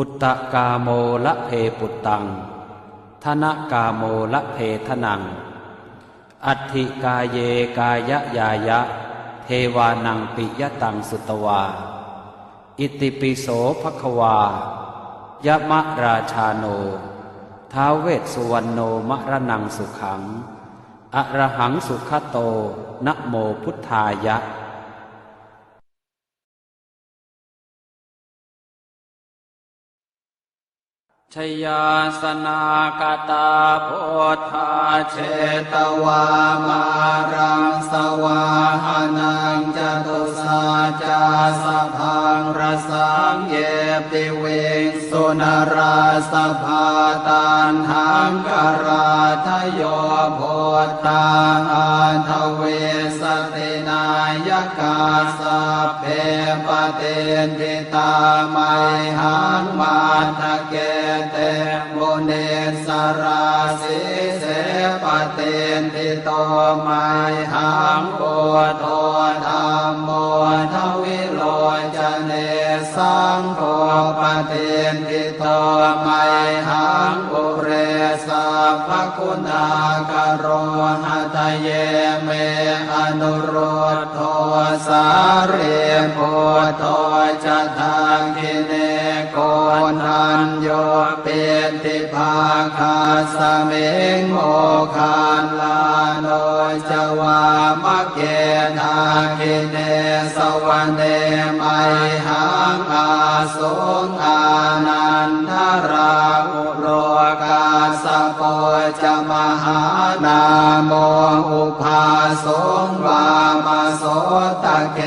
ปุตตะกาโมละเพปุตตังธนกาโมละเพทนัง อัตถิกายเยกายะยายะ เทวานังปิยตังสุตวา อิติปิโสภควายะมะราชาโน ท้าวเวสสุวรรณโนมรนังสุขัง อระหังสุขโตนะโมพุทธายะ ชยาสนากตาโพธาเชตวามารังสวาหานังจตุสาจาสพังรสังเยปิเวงสุนราสภาตันหังกราทโยโพธาอันทเวสตินายกาสพเพปเตนทิตาไมหังมาทะเก ราสิเสปเตนทิโตไมหังโอโทธรรมโมทวิโลจเนสังโฆปเตนทิโตไมหังอุเรสัพพคุณากโรหัตเยเมอนุโรธโทสาเรโพโทจะทางกิเนโกันโยเปติภาคาสเมงโมคานลาโนจวามะเกตากิเนสวเนไมหังอาสงอานันทราอุโรา โปจะมหานาโมอุภาสงวามาโสตะเก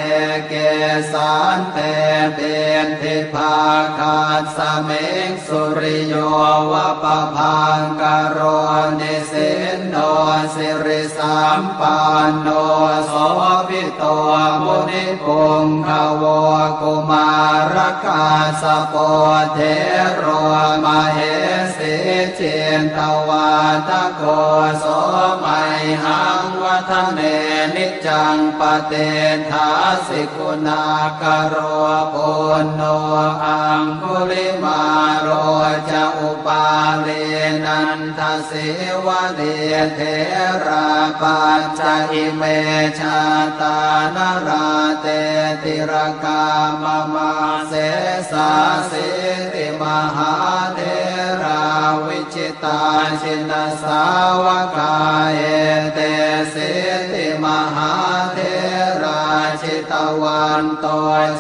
เกสานเตเป็นทิภาคาสเมงสุริโยวะปะพังกโรนิสินโนสิริสัมปันโนโสภิโตมุนิปุงขวกุมารกาสโปเทโรมาเห เจนตวาตะโกโสไมหังวัฒเนนิจังปเตทาสิกุณากโรปุณโนอังคุลิมาโรจะอุปาเลนันทสิวะเดเทราปัญจอิเมชาตานราเตติรกามมาเสสาสิติมหาเท วิจิตาชินสาวกายเตสิติมหาเทราชิตวันโต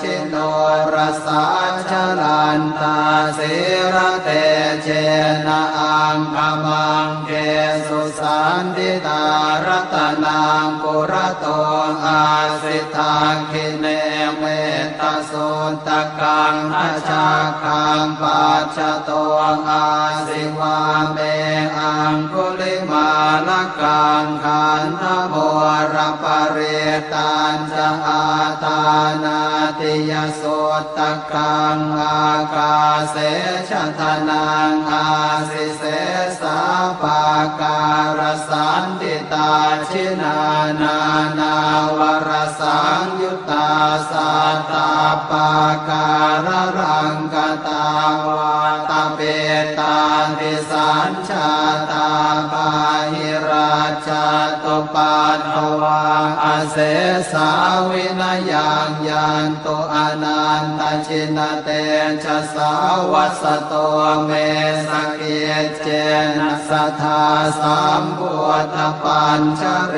ชิโนรสาชลันตาสิระเตเจนะอังคมังเกสุสันติตารัตนังปุระโตอาสิทาคิเนเมตตา สุตตะกังอาชาคังปัจจโตอาสิวาเมอังคุลิมาลกังขันธโมรปเรตันจะอาตานาติยสุตตะกังอากาเสชะทนังอาสิเสสาปาการสั นติตาชินานา นาวรสังยุตตาสาตตาปาการรังกตาวา เสสาวินายังยันตุอนันตชินเตชะสาวัสโตเมสเกเจนะสัทธาสามบุตปัญชเร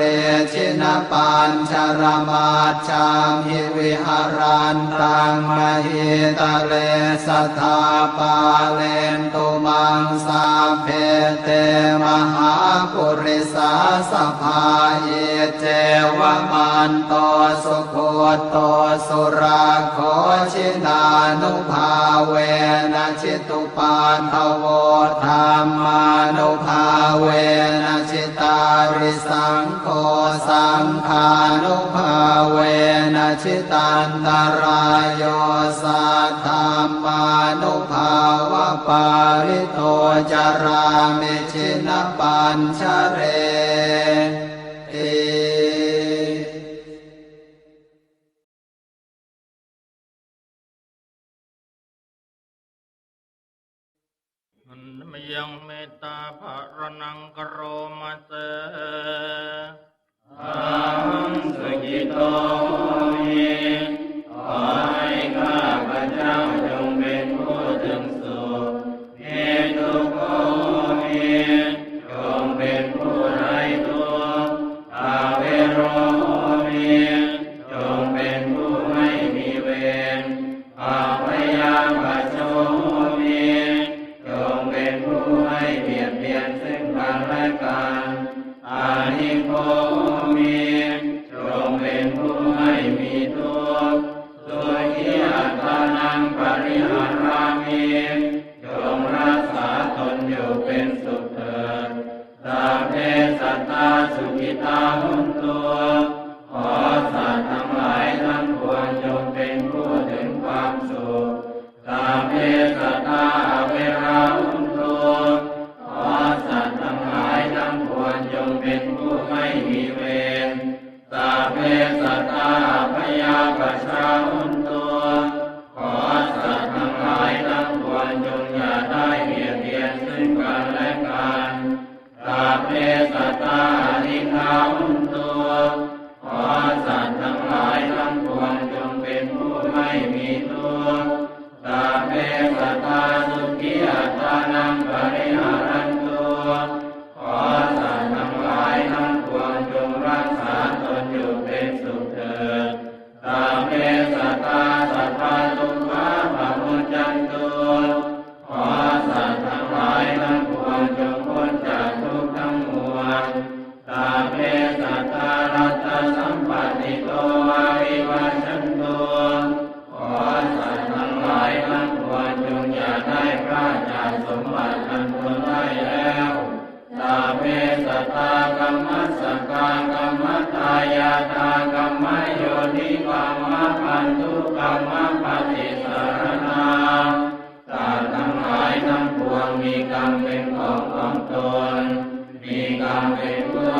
ชินปัญชรมาชามหิวิหารันตังมหิตเลสัทธาปาเลนตุมังสาเพเตมหาปุริสาสภาเยเจวะมันโตสุโคโตสุราโคชินานุภาเวนะชิตุปาทวธรรมานุภาเวนะชิตาริสังโฆสังฆานุภาเวนะชิตันตรายโยสัทธรรมานุภาวะปาริโตจารามิชินปัญชเร ตาภรนังกโรมาส สุขีอัตานังปริหารามิจงรักษาตนอยู่เป็นสุขเถิดสัพเพสัตตาสุขิตาหุนตัว เป็นผู้ไม่มีเวร สาเพสัตตาพยาปชา สาเพสัตตารัตตสัมปติโตวาวิวัชันตุขอสัตว์ทั้งหลายทั้งปวงจงอย่าได้พลาดจากสมบัติอันควรได้แล้วตาเพสัตตากรรมสกกากรรมทายาตากรรมโยนิกรรมพันธุกรรม